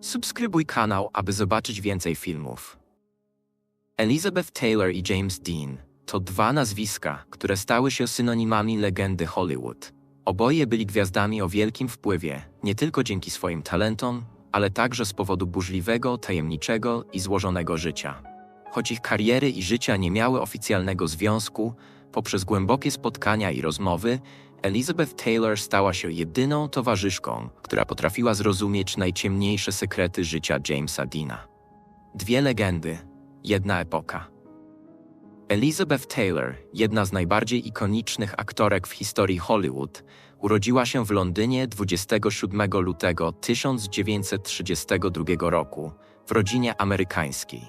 Subskrybuj kanał, aby zobaczyć więcej filmów. Elizabeth Taylor i James Dean to dwa nazwiska, które stały się synonimami legendy Hollywood. Oboje byli gwiazdami o wielkim wpływie, nie tylko dzięki swoim talentom, ale także z powodu burzliwego, tajemniczego i złożonego życia. Choć ich kariery i życia nie miały oficjalnego związku, poprzez głębokie spotkania i rozmowy, Elizabeth Taylor stała się jedyną towarzyszką, która potrafiła zrozumieć najciemniejsze sekrety życia Jamesa Deana. Dwie legendy, jedna epoka. Elizabeth Taylor, jedna z najbardziej ikonicznych aktorek w historii Hollywood, urodziła się w Londynie 27 lutego 1932 roku w rodzinie amerykańskiej.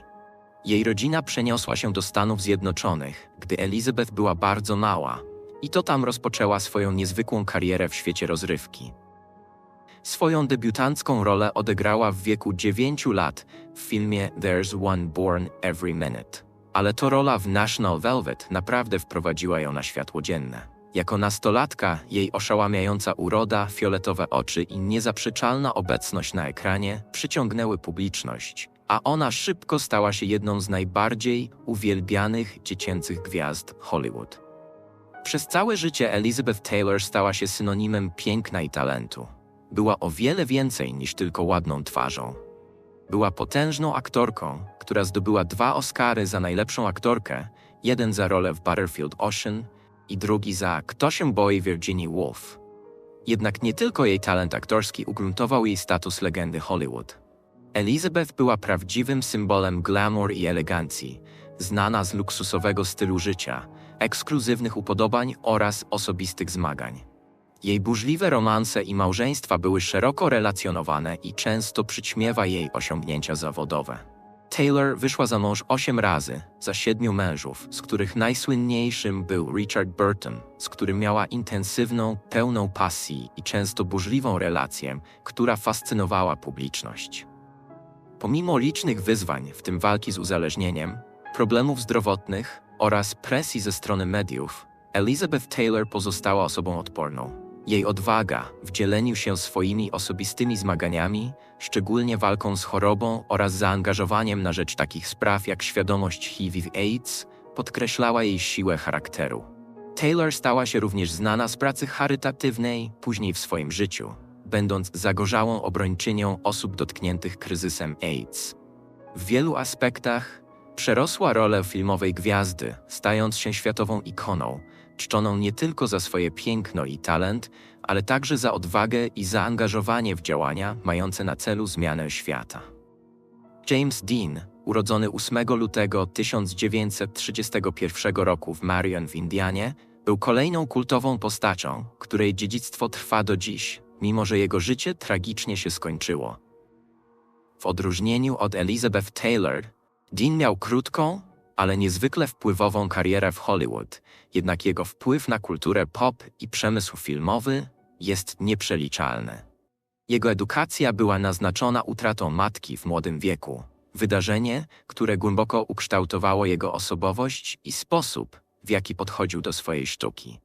Jej rodzina przeniosła się do Stanów Zjednoczonych, gdy Elizabeth była bardzo mała, i to tam rozpoczęła swoją niezwykłą karierę w świecie rozrywki. Swoją debiutancką rolę odegrała w wieku 9 lat w filmie There's One Born Every Minute. Ale to rola w National Velvet naprawdę wprowadziła ją na światło dzienne. Jako nastolatka jej oszałamiająca uroda, fioletowe oczy i niezaprzeczalna obecność na ekranie przyciągnęły publiczność, a ona szybko stała się jedną z najbardziej uwielbianych dziecięcych gwiazd Hollywood. Przez całe życie Elizabeth Taylor stała się synonimem piękna i talentu. Była o wiele więcej niż tylko ładną twarzą. Była potężną aktorką, która zdobyła dwa Oscary za najlepszą aktorkę, jeden za rolę w Butterfield Ocean i drugi za Kto się boi Virginia Woolf. Jednak nie tylko jej talent aktorski ugruntował jej status legendy Hollywood. Elizabeth była prawdziwym symbolem glamour i elegancji, znana z luksusowego stylu życia, ekskluzywnych upodobań oraz osobistych zmagań. Jej burzliwe romanse i małżeństwa były szeroko relacjonowane i często przyćmiewa jej osiągnięcia zawodowe. Taylor wyszła za mąż osiem razy, za siedmiu mężów, z których najsłynniejszym był Richard Burton, z którym miała intensywną, pełną pasji i często burzliwą relację, która fascynowała publiczność. Pomimo licznych wyzwań, w tym walki z uzależnieniem, problemów zdrowotnych oraz presji ze strony mediów, Elizabeth Taylor pozostała osobą odporną. Jej odwaga w dzieleniu się swoimi osobistymi zmaganiami, szczególnie walką z chorobą oraz zaangażowaniem na rzecz takich spraw jak świadomość HIV i AIDS, podkreślała jej siłę charakteru. Taylor stała się również znana z pracy charytatywnej później w swoim życiu, będąc zagorzałą obrończynią osób dotkniętych kryzysem AIDS. W wielu aspektach przerosła rolę filmowej gwiazdy, stając się światową ikoną, czczoną nie tylko za swoje piękno i talent, ale także za odwagę i zaangażowanie w działania mające na celu zmianę świata. James Dean, urodzony 8 lutego 1931 roku w Marion w Indianie, był kolejną kultową postacią, której dziedzictwo trwa do dziś, mimo że jego życie tragicznie się skończyło. W odróżnieniu od Elizabeth Taylor, Dean miał krótką, ale niezwykle wpływową karierę w Hollywood, jednak jego wpływ na kulturę pop i przemysł filmowy jest nieprzeliczalny. Jego edukacja była naznaczona utratą matki w młodym wieku, wydarzenie, które głęboko ukształtowało jego osobowość i sposób, w jaki podchodził do swojej sztuki.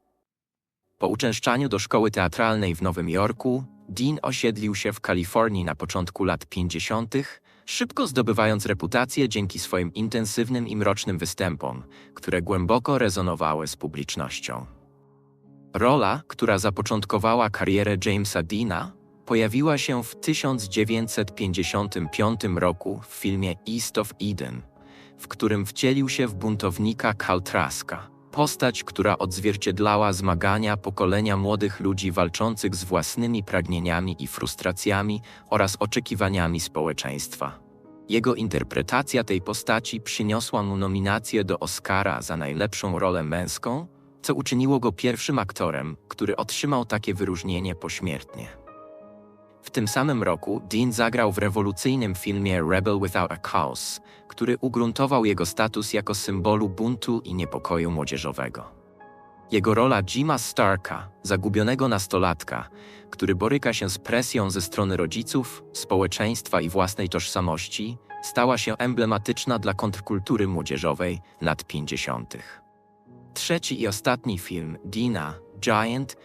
Po uczęszczaniu do szkoły teatralnej w Nowym Jorku, Dean osiedlił się w Kalifornii na początku lat 50., szybko zdobywając reputację dzięki swoim intensywnym i mrocznym występom, które głęboko rezonowały z publicznością. Rola, która zapoczątkowała karierę Jamesa Deana, pojawiła się w 1955 roku w filmie East of Eden, w którym wcielił się w buntownika Kaltraska, postać, która odzwierciedlała zmagania pokolenia młodych ludzi walczących z własnymi pragnieniami i frustracjami oraz oczekiwaniami społeczeństwa. Jego interpretacja tej postaci przyniosła mu nominację do Oscara za najlepszą rolę męską, co uczyniło go pierwszym aktorem, który otrzymał takie wyróżnienie pośmiertnie. W tym samym roku Dean zagrał w rewolucyjnym filmie Rebel Without a Cause, który ugruntował jego status jako symbolu buntu i niepokoju młodzieżowego. Jego rola Jima Starka, zagubionego nastolatka, który boryka się z presją ze strony rodziców, społeczeństwa i własnej tożsamości, stała się emblematyczna dla kontrkultury młodzieżowej lat 50. Trzeci i ostatni film, Dina, Giant,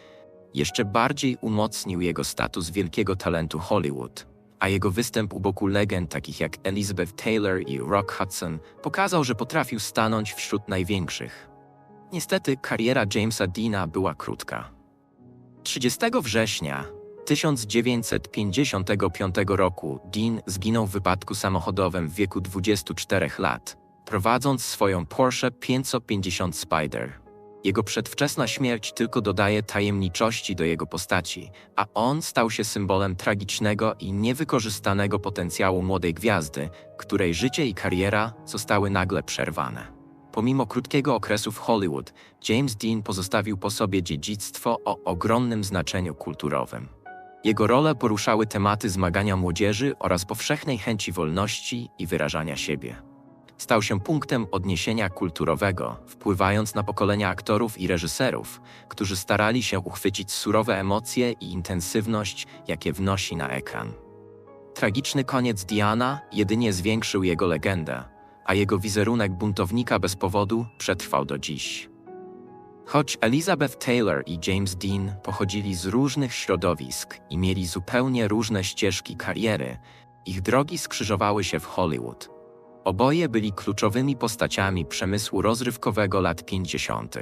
jeszcze bardziej umocnił jego status wielkiego talentu Hollywood, a jego występ u boku legend takich jak Elizabeth Taylor i Rock Hudson pokazał, że potrafił stanąć wśród największych. Niestety kariera Jamesa Deana była krótka. 30 września 1955 roku Dean zginął w wypadku samochodowym w wieku 24 lat, prowadząc swoją Porsche 550 Spider. Jego przedwczesna śmierć tylko dodaje tajemniczości do jego postaci, a on stał się symbolem tragicznego i niewykorzystanego potencjału młodej gwiazdy, której życie i kariera zostały nagle przerwane. Pomimo krótkiego okresu w Hollywood, James Dean pozostawił po sobie dziedzictwo o ogromnym znaczeniu kulturowym. Jego role poruszały tematy zmagania młodzieży oraz powszechnej chęci wolności i wyrażania siebie. Stał się punktem odniesienia kulturowego, wpływając na pokolenia aktorów i reżyserów, którzy starali się uchwycić surowe emocje i intensywność, jakie wnosi na ekran. Tragiczny koniec Diana jedynie zwiększył jego legendę, a jego wizerunek buntownika bez powodu przetrwał do dziś. Choć Elizabeth Taylor i James Dean pochodzili z różnych środowisk i mieli zupełnie różne ścieżki kariery, ich drogi skrzyżowały się w Hollywood. Oboje byli kluczowymi postaciami przemysłu rozrywkowego lat 50.,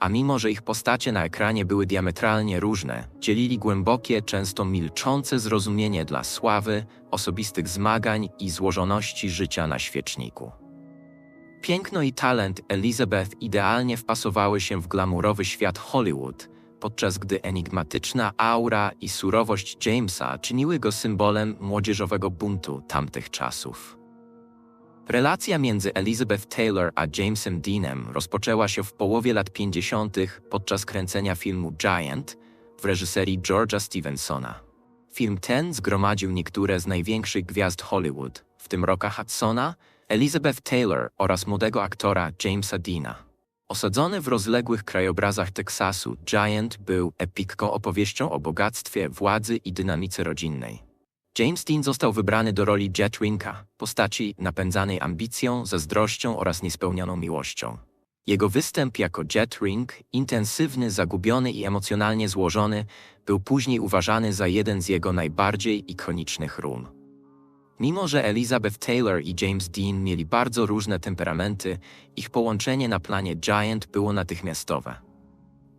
a mimo że ich postacie na ekranie były diametralnie różne, dzielili głębokie, często milczące zrozumienie dla sławy, osobistych zmagań i złożoności życia na świeczniku. Piękno i talent Elizabeth idealnie wpasowały się w glamurowy świat Hollywood, podczas gdy enigmatyczna aura i surowość Jamesa czyniły go symbolem młodzieżowego buntu tamtych czasów. Relacja między Elizabeth Taylor a Jamesem Deanem rozpoczęła się w połowie lat 50. podczas kręcenia filmu Giant w reżyserii George'a Stevensona. Film ten zgromadził niektóre z największych gwiazd Hollywood, w tym Rocka Hudsona, Elizabeth Taylor oraz młodego aktora Jamesa Deana. Osadzony w rozległych krajobrazach Teksasu, Giant był epicką opowieścią o bogactwie, władzy i dynamice rodzinnej. James Dean został wybrany do roli Jet Rinka, postaci napędzanej ambicją, zazdrością oraz niespełnioną miłością. Jego występ jako Jet Ring, intensywny, zagubiony i emocjonalnie złożony, był później uważany za jeden z jego najbardziej ikonicznych ról. Mimo, że Elizabeth Taylor i James Dean mieli bardzo różne temperamenty, ich połączenie na planie Giant było natychmiastowe.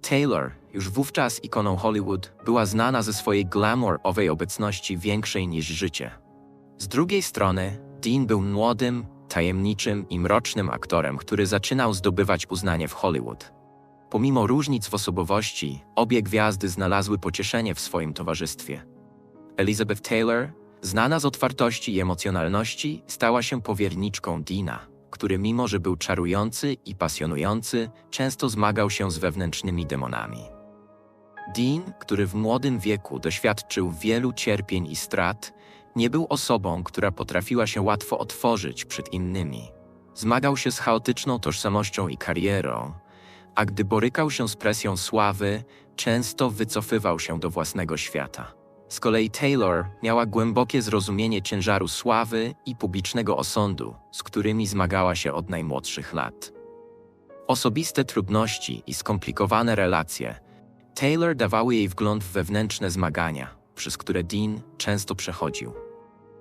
Taylor, już wówczas ikoną Hollywood, była znana ze swojej glamour-owej obecności większej niż życie. Z drugiej strony, Dean był młodym, tajemniczym i mrocznym aktorem, który zaczynał zdobywać uznanie w Hollywood. Pomimo różnic w osobowości, obie gwiazdy znalazły pocieszenie w swoim towarzystwie. Elizabeth Taylor Znana z otwartości i emocjonalności, stała się powierniczką Dina, który mimo, że był czarujący i pasjonujący, często zmagał się z wewnętrznymi demonami. Dean, który w młodym wieku doświadczył wielu cierpień i strat, nie był osobą, która potrafiła się łatwo otworzyć przed innymi. Zmagał się z chaotyczną tożsamością i karierą, a gdy borykał się z presją sławy, często wycofywał się do własnego świata. Z kolei Taylor miała głębokie zrozumienie ciężaru sławy i publicznego osądu, z którymi zmagała się od najmłodszych lat. Osobiste trudności i skomplikowane relacje Taylor dawały jej wgląd w wewnętrzne zmagania, przez które Dean często przechodził.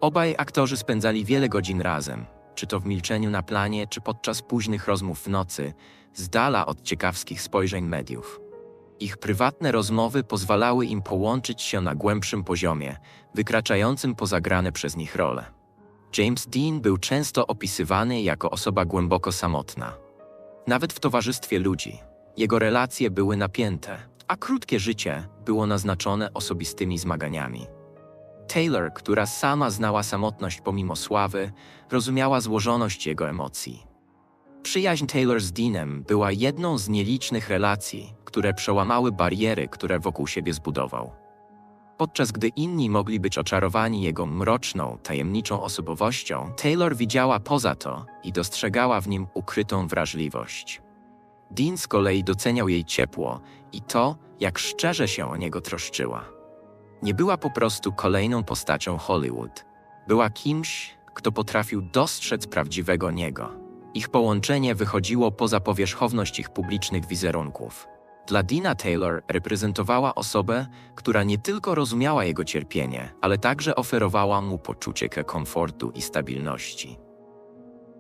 Obaj aktorzy spędzali wiele godzin razem, czy to w milczeniu na planie, czy podczas późnych rozmów w nocy, z dala od ciekawskich spojrzeń mediów. Ich prywatne rozmowy pozwalały im połączyć się na głębszym poziomie, wykraczającym poza grane przez nich role. James Dean był często opisywany jako osoba głęboko samotna. Nawet w towarzystwie ludzi. Jego relacje były napięte, a krótkie życie było naznaczone osobistymi zmaganiami. Taylor, która sama znała samotność pomimo sławy, rozumiała złożoność jego emocji. Przyjaźń Taylor z Deanem była jedną z nielicznych relacji, które przełamały bariery, które wokół siebie zbudował. Podczas gdy inni mogli być oczarowani jego mroczną, tajemniczą osobowością, Taylor widziała poza to i dostrzegała w nim ukrytą wrażliwość. Dean z kolei doceniał jej ciepło i to, jak szczerze się o niego troszczyła. Nie była po prostu kolejną postacią Hollywood. Była kimś, kto potrafił dostrzec prawdziwego niego. Ich połączenie wychodziło poza powierzchowność ich publicznych wizerunków. Dla Dina Taylor reprezentowała osobę, która nie tylko rozumiała jego cierpienie, ale także oferowała mu poczucie komfortu i stabilności.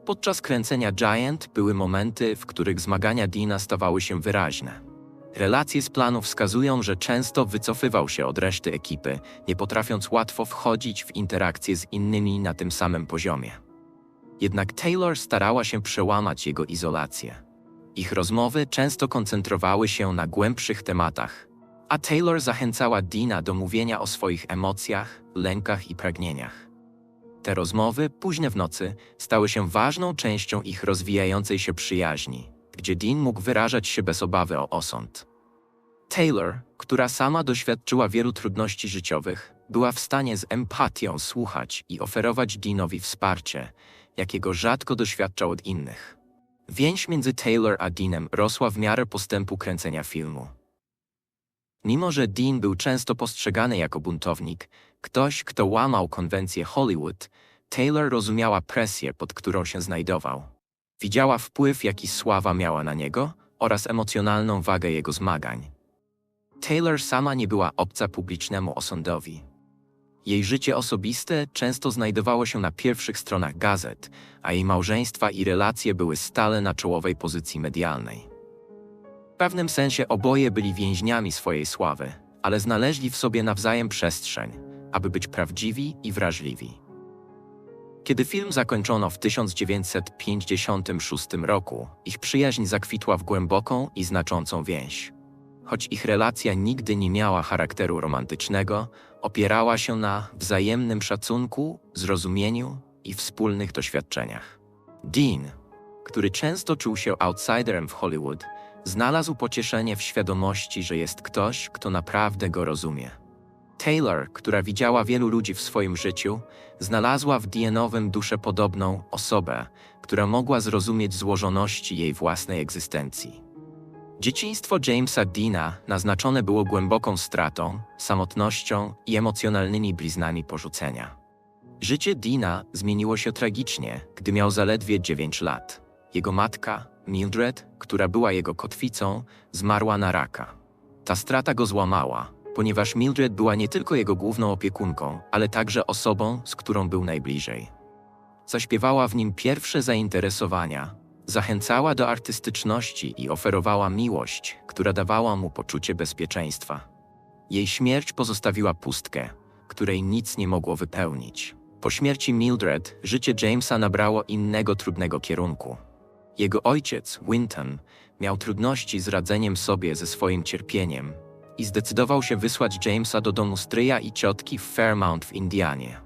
Podczas kręcenia Giant były momenty, w których zmagania Dina stawały się wyraźne. Relacje z planu wskazują, że często wycofywał się od reszty ekipy, nie potrafiąc łatwo wchodzić w interakcje z innymi na tym samym poziomie. Jednak Taylor starała się przełamać jego izolację. Ich rozmowy często koncentrowały się na głębszych tematach, a Taylor zachęcała Dina do mówienia o swoich emocjach, lękach i pragnieniach. Te rozmowy, późne w nocy, stały się ważną częścią ich rozwijającej się przyjaźni, gdzie Dean mógł wyrażać się bez obawy o osąd. Taylor, która sama doświadczyła wielu trudności życiowych, była w stanie z empatią słuchać i oferować Deanowi wsparcie, jakiego rzadko doświadczał od innych. Więź między Taylor a Deanem rosła w miarę postępu kręcenia filmu. Mimo, że Dean był często postrzegany jako buntownik, ktoś, kto łamał konwencję Hollywood, Taylor rozumiała presję, pod którą się znajdował. Widziała wpływ, jaki sława miała na niego oraz emocjonalną wagę jego zmagań. Taylor sama nie była obca publicznemu osądowi. Jej życie osobiste często znajdowało się na pierwszych stronach gazet, a jej małżeństwa i relacje były stale na czołowej pozycji medialnej. W pewnym sensie oboje byli więźniami swojej sławy, ale znaleźli w sobie nawzajem przestrzeń, aby być prawdziwi i wrażliwi. Kiedy film zakończono w 1956 roku, ich przyjaźń zakwitła w głęboką i znaczącą więź. Choć ich relacja nigdy nie miała charakteru romantycznego, opierała się na wzajemnym szacunku, zrozumieniu i wspólnych doświadczeniach. Dean, który często czuł się outsiderem w Hollywood, znalazł pocieszenie w świadomości, że jest ktoś, kto naprawdę go rozumie. Taylor, która widziała wielu ludzi w swoim życiu, znalazła w Deanowym duszę podobną osobę, która mogła zrozumieć złożoności jej własnej egzystencji. Dzieciństwo Jamesa Deana naznaczone było głęboką stratą, samotnością i emocjonalnymi bliznami porzucenia. Życie Deana zmieniło się tragicznie, gdy miał zaledwie 9 lat. Jego matka, Mildred, która była jego kotwicą, zmarła na raka. Ta strata go złamała, ponieważ Mildred była nie tylko jego główną opiekunką, ale także osobą, z którą był najbliżej. Zaśpiewała w nim pierwsze zainteresowania, Zachęcała do artystyczności i oferowała miłość, która dawała mu poczucie bezpieczeństwa. Jej śmierć pozostawiła pustkę, której nic nie mogło wypełnić. Po śmierci Mildred życie Jamesa nabrało innego trudnego kierunku. Jego ojciec, Winton, miał trudności z radzeniem sobie ze swoim cierpieniem i zdecydował się wysłać Jamesa do domu stryja i ciotki w Fairmount w Indianie.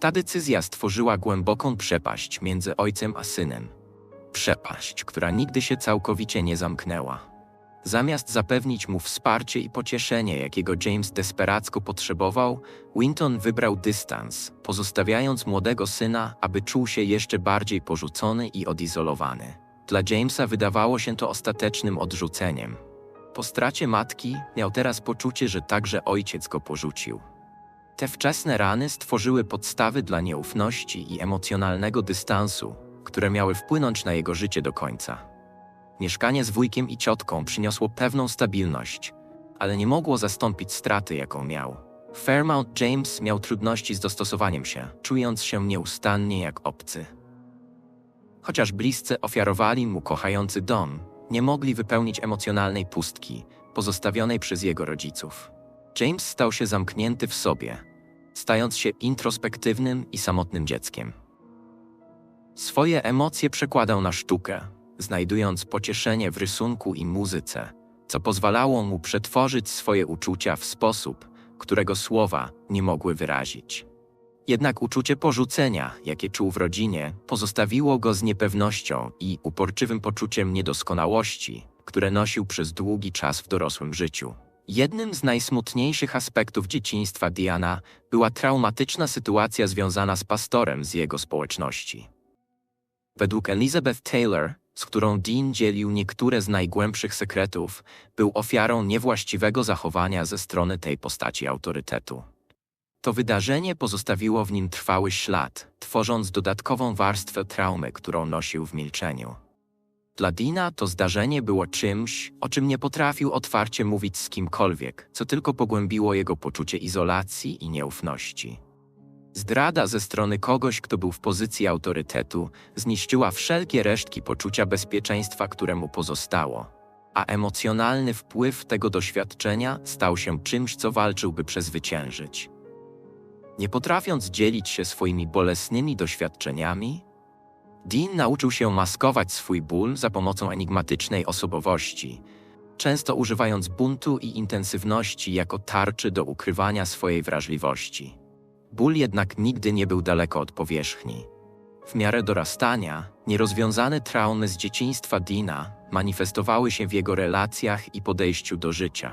Ta decyzja stworzyła głęboką przepaść między ojcem a synem przepaść, która nigdy się całkowicie nie zamknęła. Zamiast zapewnić mu wsparcie i pocieszenie, jakiego James desperacko potrzebował, Winton wybrał dystans, pozostawiając młodego syna, aby czuł się jeszcze bardziej porzucony i odizolowany. Dla Jamesa wydawało się to ostatecznym odrzuceniem. Po stracie matki miał teraz poczucie, że także ojciec go porzucił. Te wczesne rany stworzyły podstawy dla nieufności i emocjonalnego dystansu, które miały wpłynąć na jego życie do końca. Mieszkanie z wujkiem i ciotką przyniosło pewną stabilność, ale nie mogło zastąpić straty, jaką miał. Fairmount James miał trudności z dostosowaniem się, czując się nieustannie jak obcy. Chociaż bliscy ofiarowali mu kochający dom, nie mogli wypełnić emocjonalnej pustki pozostawionej przez jego rodziców. James stał się zamknięty w sobie, stając się introspektywnym i samotnym dzieckiem. Swoje emocje przekładał na sztukę, znajdując pocieszenie w rysunku i muzyce, co pozwalało mu przetworzyć swoje uczucia w sposób, którego słowa nie mogły wyrazić. Jednak uczucie porzucenia, jakie czuł w rodzinie, pozostawiło go z niepewnością i uporczywym poczuciem niedoskonałości, które nosił przez długi czas w dorosłym życiu. Jednym z najsmutniejszych aspektów dzieciństwa Diana była traumatyczna sytuacja związana z pastorem z jego społeczności. Według Elizabeth Taylor, z którą Dean dzielił niektóre z najgłębszych sekretów, był ofiarą niewłaściwego zachowania ze strony tej postaci autorytetu. To wydarzenie pozostawiło w nim trwały ślad, tworząc dodatkową warstwę traumy, którą nosił w milczeniu. Dla Dina to zdarzenie było czymś, o czym nie potrafił otwarcie mówić z kimkolwiek, co tylko pogłębiło jego poczucie izolacji i nieufności. Zdrada ze strony kogoś, kto był w pozycji autorytetu, zniszczyła wszelkie resztki poczucia bezpieczeństwa, które mu pozostało. A emocjonalny wpływ tego doświadczenia stał się czymś, co walczył, by przezwyciężyć. Nie potrafiąc dzielić się swoimi bolesnymi doświadczeniami, Dean nauczył się maskować swój ból za pomocą enigmatycznej osobowości, często używając buntu i intensywności jako tarczy do ukrywania swojej wrażliwości. Ból jednak nigdy nie był daleko od powierzchni. W miarę dorastania, nierozwiązane traumy z dzieciństwa Dina manifestowały się w jego relacjach i podejściu do życia.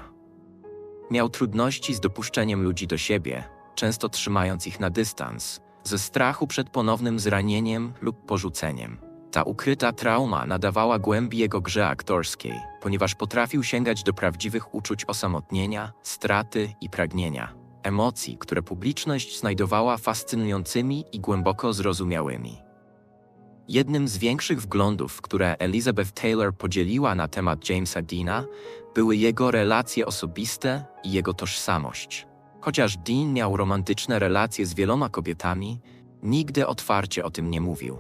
Miał trudności z dopuszczeniem ludzi do siebie, często trzymając ich na dystans, ze strachu przed ponownym zranieniem lub porzuceniem. Ta ukryta trauma nadawała głębi jego grze aktorskiej, ponieważ potrafił sięgać do prawdziwych uczuć osamotnienia, straty i pragnienia. Emocji, które publiczność znajdowała fascynującymi i głęboko zrozumiałymi. Jednym z większych wglądów, które Elizabeth Taylor podzieliła na temat Jamesa Deana, były jego relacje osobiste i jego tożsamość. Chociaż Dean miał romantyczne relacje z wieloma kobietami, nigdy otwarcie o tym nie mówił.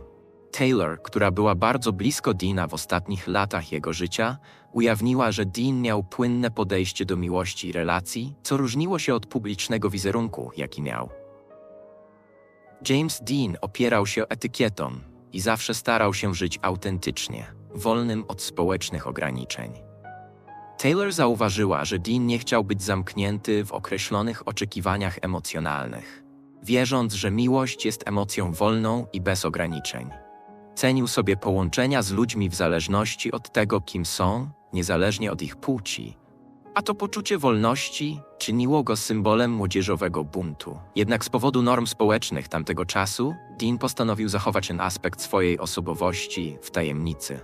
Taylor, która była bardzo blisko Deana w ostatnich latach jego życia, ujawniła, że Dean miał płynne podejście do miłości i relacji, co różniło się od publicznego wizerunku, jaki miał. James Dean opierał się etykietą i zawsze starał się żyć autentycznie, wolnym od społecznych ograniczeń. Taylor zauważyła, że Dean nie chciał być zamknięty w określonych oczekiwaniach emocjonalnych, wierząc, że miłość jest emocją wolną i bez ograniczeń. Cenił sobie połączenia z ludźmi w zależności od tego, kim są, niezależnie od ich płci. A to poczucie wolności czyniło go symbolem młodzieżowego buntu. Jednak z powodu norm społecznych tamtego czasu, Dean postanowił zachować ten aspekt swojej osobowości w tajemnicy.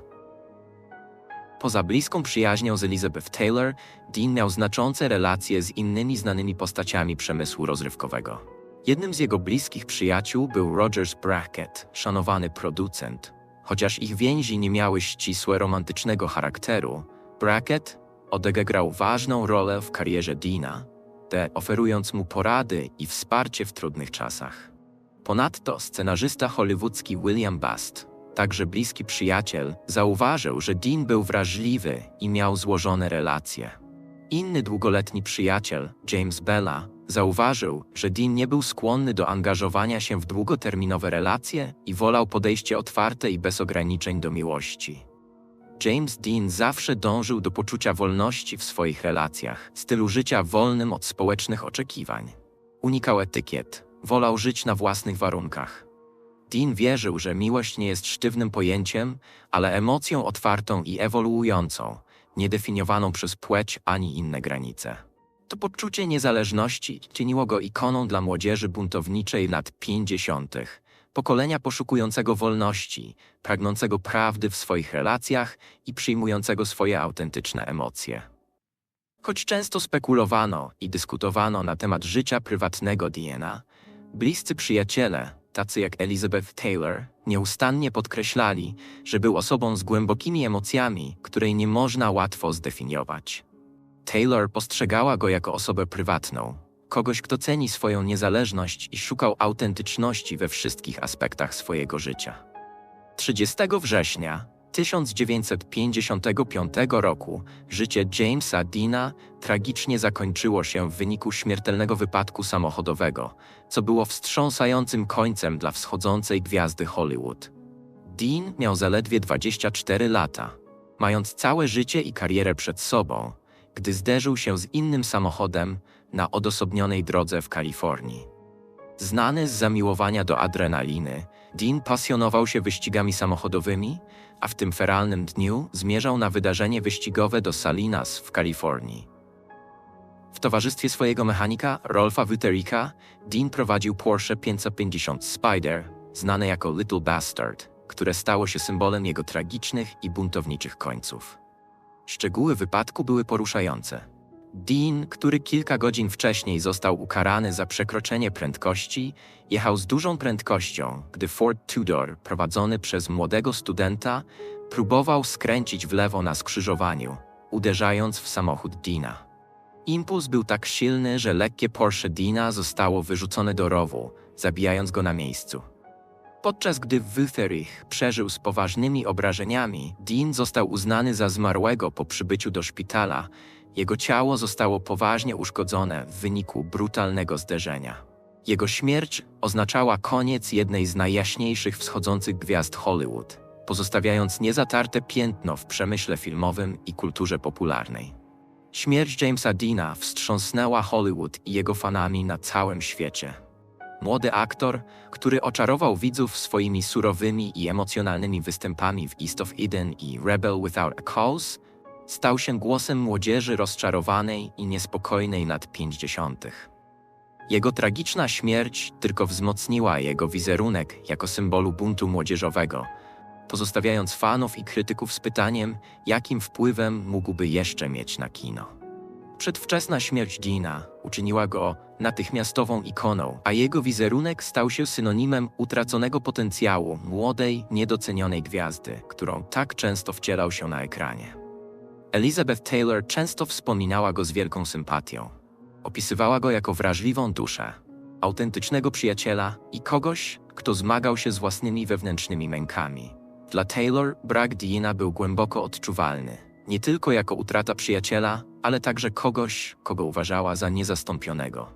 Poza bliską przyjaźnią z Elizabeth Taylor, Dean miał znaczące relacje z innymi znanymi postaciami przemysłu rozrywkowego. Jednym z jego bliskich przyjaciół był Rogers Brackett, szanowany producent. Chociaż ich więzi nie miały ścisłe romantycznego charakteru, Brackett odegrał ważną rolę w karierze Deana, te oferując mu porady i wsparcie w trudnych czasach. Ponadto scenarzysta hollywoodzki William Bast także bliski przyjaciel, zauważył, że Dean był wrażliwy i miał złożone relacje. Inny długoletni przyjaciel, James Bella, zauważył, że Dean nie był skłonny do angażowania się w długoterminowe relacje i wolał podejście otwarte i bez ograniczeń do miłości. James Dean zawsze dążył do poczucia wolności w swoich relacjach, stylu życia wolnym od społecznych oczekiwań. Unikał etykiet, wolał żyć na własnych warunkach. Dean wierzył, że miłość nie jest sztywnym pojęciem, ale emocją otwartą i ewoluującą, niedefiniowaną przez płeć ani inne granice. To poczucie niezależności czyniło go ikoną dla młodzieży buntowniczej lat 50., pokolenia poszukującego wolności, pragnącego prawdy w swoich relacjach i przyjmującego swoje autentyczne emocje. Choć często spekulowano i dyskutowano na temat życia prywatnego Diana, bliscy przyjaciele, tacy jak Elizabeth Taylor, nieustannie podkreślali, że był osobą z głębokimi emocjami, której nie można łatwo zdefiniować. Taylor postrzegała go jako osobę prywatną, kogoś, kto ceni swoją niezależność i szukał autentyczności we wszystkich aspektach swojego życia. 30 września 1955 roku życie Jamesa Deana tragicznie zakończyło się w wyniku śmiertelnego wypadku samochodowego, co było wstrząsającym końcem dla wschodzącej gwiazdy Hollywood. Dean miał zaledwie 24 lata, mając całe życie i karierę przed sobą, gdy zderzył się z innym samochodem na odosobnionej drodze w Kalifornii. Znany z zamiłowania do adrenaliny, Dean pasjonował się wyścigami samochodowymi, a w tym feralnym dniu zmierzał na wydarzenie wyścigowe do Salinas w Kalifornii. W towarzystwie swojego mechanika, Rolfa Witterika, Dean prowadził Porsche 550 Spider, znane jako Little Bastard, które stało się symbolem jego tragicznych i buntowniczych końców. Szczegóły wypadku były poruszające. Dean, który kilka godzin wcześniej został ukarany za przekroczenie prędkości, jechał z dużą prędkością, gdy Ford Tudor, prowadzony przez młodego studenta, próbował skręcić w lewo na skrzyżowaniu, uderzając w samochód Deana. Impuls był tak silny, że lekkie Porsche Deana zostało wyrzucone do rowu, zabijając go na miejscu. Podczas gdy Witherich przeżył z poważnymi obrażeniami, Dean został uznany za zmarłego po przybyciu do szpitala. Jego ciało zostało poważnie uszkodzone w wyniku brutalnego zderzenia. Jego śmierć oznaczała koniec jednej z najjaśniejszych wschodzących gwiazd Hollywood, pozostawiając niezatarte piętno w przemyśle filmowym i kulturze popularnej. Śmierć Jamesa Deana wstrząsnęła Hollywood i jego fanami na całym świecie. Młody aktor, który oczarował widzów swoimi surowymi i emocjonalnymi występami w East of Eden i Rebel Without a Cause, stał się głosem młodzieży rozczarowanej i niespokojnej lat 50. Jego tragiczna śmierć tylko wzmocniła jego wizerunek jako symbolu buntu młodzieżowego, pozostawiając fanów i krytyków z pytaniem, jakim wpływem mógłby jeszcze mieć na kino. Przedwczesna śmierć Deana uczyniła go natychmiastową ikoną, a jego wizerunek stał się synonimem utraconego potencjału młodej, niedocenionej gwiazdy, którą tak często wcielał się na ekranie. Elizabeth Taylor często wspominała go z wielką sympatią. Opisywała go jako wrażliwą duszę, autentycznego przyjaciela i kogoś, kto zmagał się z własnymi wewnętrznymi mękami. Dla Taylor brak Deana był głęboko odczuwalny, nie tylko jako utrata przyjaciela, ale także kogoś, kogo uważała za niezastąpionego.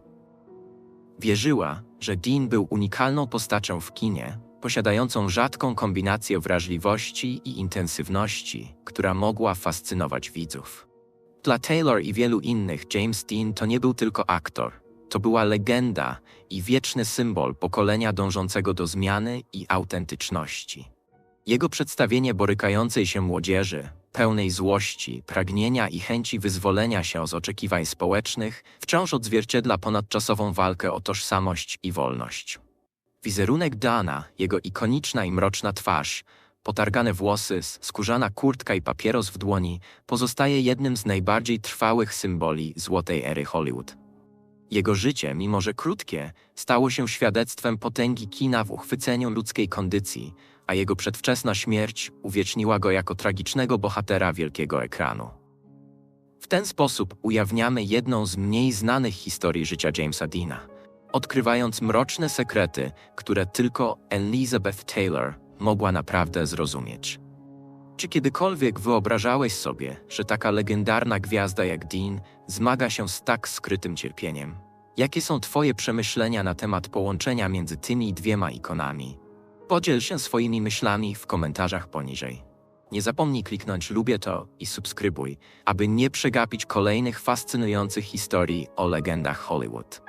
Wierzyła, że Dean był unikalną postacią w kinie, posiadającą rzadką kombinację wrażliwości i intensywności, która mogła fascynować widzów. Dla Taylor i wielu innych James Dean to nie był tylko aktor, to była legenda i wieczny symbol pokolenia dążącego do zmiany i autentyczności. Jego przedstawienie borykającej się młodzieży, pełnej złości, pragnienia i chęci wyzwolenia się z oczekiwań społecznych, wciąż odzwierciedla ponadczasową walkę o tożsamość i wolność. Wizerunek Dana, jego ikoniczna i mroczna twarz, potargane włosy, skórzana kurtka i papieros w dłoni, pozostaje jednym z najbardziej trwałych symboli złotej ery Hollywood. Jego życie, mimo że krótkie, stało się świadectwem potęgi kina w uchwyceniu ludzkiej kondycji, a jego przedwczesna śmierć uwieczniła go jako tragicznego bohatera wielkiego ekranu. W ten sposób ujawniamy jedną z mniej znanych historii życia Jamesa Deana, odkrywając mroczne sekrety, które tylko Elizabeth Taylor mogła naprawdę zrozumieć. Czy kiedykolwiek wyobrażałeś sobie, że taka legendarna gwiazda jak Dean zmaga się z tak skrytym cierpieniem? Jakie są Twoje przemyślenia na temat połączenia między tymi dwiema ikonami? Podziel się swoimi myślami w komentarzach poniżej. Nie zapomnij kliknąć lubię to i subskrybuj, aby nie przegapić kolejnych fascynujących historii o legendach Hollywood.